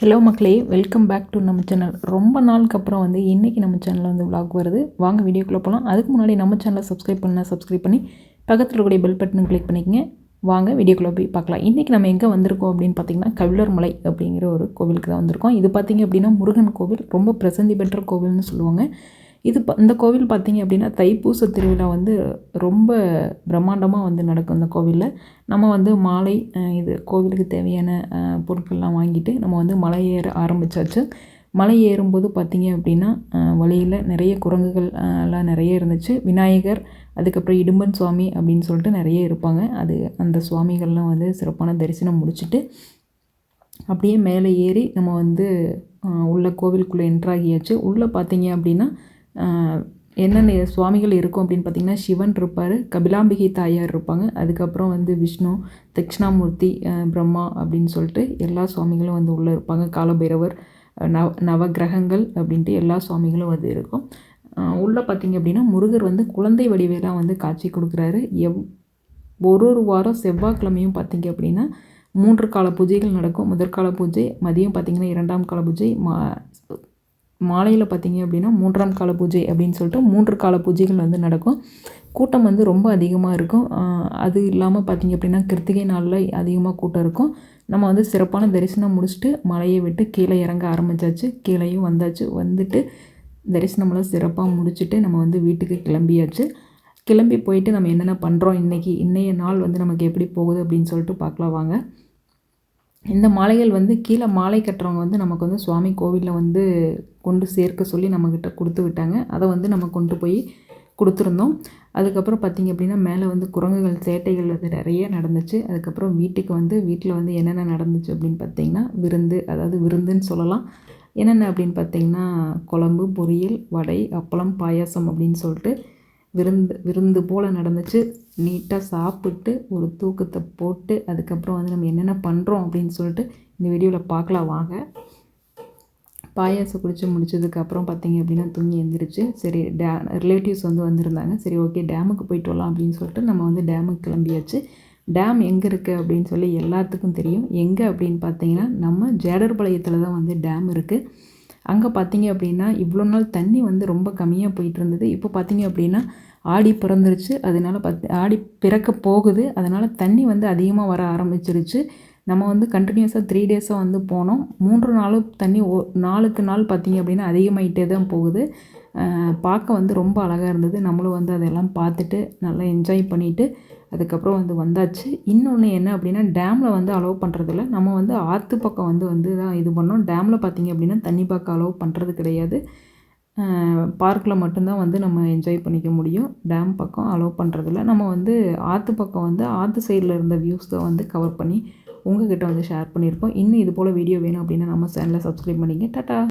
Hello மக்களே welcome back to நம்ம channel ரொம்ப நாளுக்கு அப்புறம் வந்து இன்றைக்கி நம்ம சேனலில் வந்து விளாக் வருது. வாங்க வீடியோக்குள்ளே போகலாம் அதுக்கு முன்னாடி நம்ம சேனலை சப்ஸ்கிரைப் பண்ணால் சப்ஸ்கிரைப் பண்ணி பக்கத்தில் இருக்கக்கூடிய பெல் பட்டனும் கிளிக் பண்ணிக்கங்க. வாங்க வீடியோக்குள்ளே போய் பார்க்கலாம். இன்றைக்கி நம்ம எங்கே வந்திருக்கோம் அப்படின்னு பார்த்திங்கன்னா கவிழர் மலை அப்படிங்கிற ஒரு கோவிலுக்கு தான் வந்திருக்கோம். இது பார்த்திங்க அப்படின்னா முருகன் கோவில் ரொம்ப பிரசந்தி பெற்ற கோவில்னு சொல்லுவாங்க. இது இந்த கோவில் பார்த்திங்க அப்படின்னா தைப்பூச திருவிழா வந்து ரொம்ப பிரம்மாண்டமாக வந்து நடக்கும் இந்த கோவிலில். நம்ம வந்து மாலை இது கோவிலுக்கு தேவையான பொருட்கள்லாம் வாங்கிட்டு நம்ம வந்து மலை ஏற ஆரம்பித்தாச்சு மலை ஏறும்போது பார்த்திங்க அப்படின்னா வழியில் நிறைய குரங்குகள் எல்லாம் நிறைய இருந்துச்சு. விநாயகர் அதுக்கப்புறம் இடும்பன் சுவாமி அப்படின்னு சொல்லிட்டு நிறைய இருப்பாங்க. அது அந்த சுவாமிகள்லாம் வந்து சிறப்பான தரிசனம் முடிச்சுட்டு அப்படியே மேலே ஏறி நம்ம வந்து உள்ள கோவிலுக்குள்ளே என்ட்ராகியாச்சு உள்ளே பார்த்தீங்க அப்படின்னா என்னென்ன சுவாமிகள் இருக்கும் அப்படின்னு பார்த்திங்கன்னா சிவன் இருப்பார் கபிலாம்பிகை தாயார் இருப்பாங்க. அதுக்கப்புறம் வந்து விஷ்ணு தட்சிணாமூர்த்தி பிரம்மா அப்படின்னு சொல்லிட்டு எல்லா சுவாமிகளும் வந்து உள்ளே இருப்பாங்க. காலபைரவர் நவ நவகிரகங்கள் அப்படின்ட்டு எல்லா சுவாமிகளும் வந்து இருக்கும். உள்ளே பார்த்திங்க அப்படின்னா முருகர் வந்து குழந்தை வடிவேலாம் வந்து காட்சி கொடுக்குறாரு. எவ் ஒரு ஒரு வாரம் செவ்வாய்க்கிழமையும் பார்த்திங்க அப்படின்னா மூன்று கால பூஜைகள் நடக்கும். முதற்கால பூஜை மதியம் பார்த்திங்கன்னா இரண்டாம் கால பூஜை மா மாலையில் பார்த்திங்க அப்படின்னா மூன்றாம் கால பூஜை அப்படின்னு சொல்லிட்டு மூன்று கால பூஜைகள் வந்து நடக்கும். கூட்டம் வந்து ரொம்ப அதிகமாக இருக்கும். அது இல்லாமல் பார்த்திங்க அப்படின்னா கிருத்திகை நாளில் அதிகமாக கூட்டம் இருக்கும். நம்ம வந்து சிறப்பான தரிசனம் முடிச்சுட்டு மலையை விட்டு கீழே இறங்க ஆரம்பித்தாச்சு கீழேயும் வந்தாச்சு. வந்துட்டு தரிசனமெல்லாம் சிறப்பாக முடிச்சுட்டு நம்ம வந்து வீட்டுக்கு கிளம்பியாச்சு. கிளம்பி போயிட்டு நம்ம என்னென்ன பண்ணுறோம் இன்றைக்கி இன்றைய நாள் வந்து நமக்கு எப்படி போகுது அப்படின்னு சொல்லிட்டு பார்க்கலாம் வாங்க. இந்த மாலைகள் வந்து கீழே மாலை கட்டுறவங்க வந்து நமக்கு வந்து சுவாமி கோவிலில் வந்து கொண்டு சேர்க்க சொல்லி நம்மக்கிட்ட கொடுத்து விட்டாங்க. அதை வந்து நம்ம கொண்டு போய் கொடுத்துருந்தோம். அதுக்கப்புறம் பார்த்திங்க அப்படின்னா மேலே வந்து குரங்குகள் சேட்டைகள் வந்து நிறைய நடந்துச்சு. அதுக்கப்புறம் வீட்டுக்கு வந்து வீட்டில் வந்து என்னென்ன நடந்துச்சு அப்படின்னு பார்த்திங்கன்னா விருந்து அதாவது விருந்துன்னு சொல்லலாம். என்னென்ன அப்படின்னு பார்த்திங்கன்னா குழம்பு பொரியல் வடை அப்பளம் பாயாசம் அப்படின்னு சொல்லிட்டு விருந்து விருந்து போல் நடந்துச்சு. நீட்டாக சாப்பிட்டு ஒரு தூக்கத்தை போட்டு அதுக்கப்புறம் வந்து நம்ம என்னென்ன பண்ணுறோம் அப்படின்னு சொல்லிட்டு இந்த வீடியோவில் பார்க்கலாம் வாங்க. பாயாசம் குடித்து முடிச்சதுக்கப்புறம் பார்த்திங்க அப்படின்னா தூங்கி எழுந்திரிச்சு சரி டே ரிலேட்டிவ்ஸ் வந்து வந்திருந்தாங்க. சரி ஓகே டேமுக்கு போயிட்டு வரலாம் அப்படின்னு சொல்லிட்டு நம்ம வந்து டேமுக்கு கிளம்பியாச்சு. டேம் எங்கே இருக்குது அப்படின்னு சொல்லி எல்லாத்துக்கும் தெரியும். எங்கே அப்படின்னு பார்த்தீங்கன்னா நம்ம ஜேடர்பாளையத்தில் தான் வந்து டேம் இருக்குது அங்கே பார்த்தீங்க அப்படின்னா இவ்வளோ நாள் தண்ணி வந்து ரொம்ப கம்மியாக போயிட்டு இருந்தது இப்போ பார்த்தீங்க அப்படின்னா ஆடி பிறந்துருச்சு. அதனால் பத் ஆடி பிறக்க போகுது. அதனால் தண்ணி வந்து அதிகமாக வர ஆரம்பிச்சிருச்சு. நம்ம வந்து கண்டினியூஸாக த்ரீ டேஸாக வந்து போனோம். மூன்று நாளும் தண்ணி ஓ நாளுக்கு நாள் பார்த்திங்க அப்படின்னா அதிகமாகிட்டே தான் போகுது. பார்க்க வந்து ரொம்ப அழகாக இருந்தது. நம்மளும் வந்து அதெல்லாம் பார்த்துட்டு நல்லா என்ஜாய் பண்ணிவிட்டு அதுக்கப்புறம் வந்து வந்தாச்சு. இன்னொன்று என்ன அப்படின்னா டேமில் வந்து அலோவ் பண்ணுறதில்ல நம்ம வந்து ஆற்று பக்கம் வந்து வந்து தான் இது பண்ணோம். டேமில் பார்த்திங்க அப்படின்னா தண்ணி பார்க்க அலோவ் பண்ணுறது கிடையாது. பார்க்கில் மட்டும்தான் வந்து நம்ம என்ஜாய் பண்ணிக்க முடியும். டேம் பக்கம் அலோவ் பண்ணுறதில்ல நம்ம வந்து ஆற்று பக்கம் வந்து ஆற்று சைடில் இருந்த வியூஸ் தான் வந்து கவர் பண்ணி உங்ககிட்ட வந்து ஷேர் பண்ணியிருக்கோம். இன்னும் இது போல் வீடியோ வேணும் அப்படின்னா நம்ம சேனலை சப்ஸ்கிரைப் பண்ணிங்க டாட்டா!